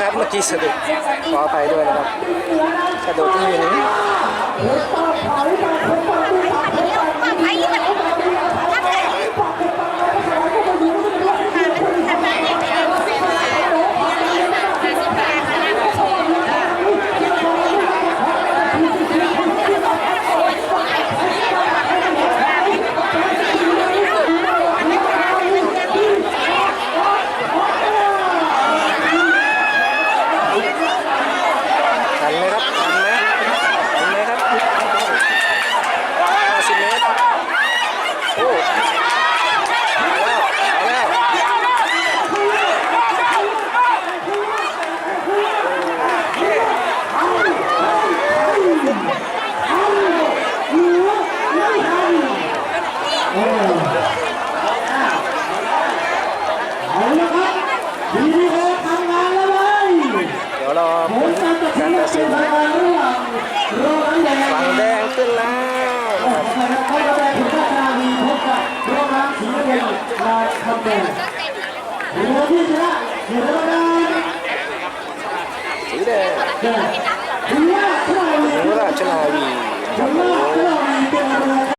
นะครับ เมื่อกี้สะดุดขออภัยด้วยนะครับสะดุดที่อยู่นี้ ทันไหมครับทันไหมทันไหมครับ50เมตรโอ้เอาแล้วเอาแล้ว เดี๋ยวรอผลการตัดสินฝั่งแดงขึ้นแล้วนะครับสีแดงหนูราชนาวีนะครับ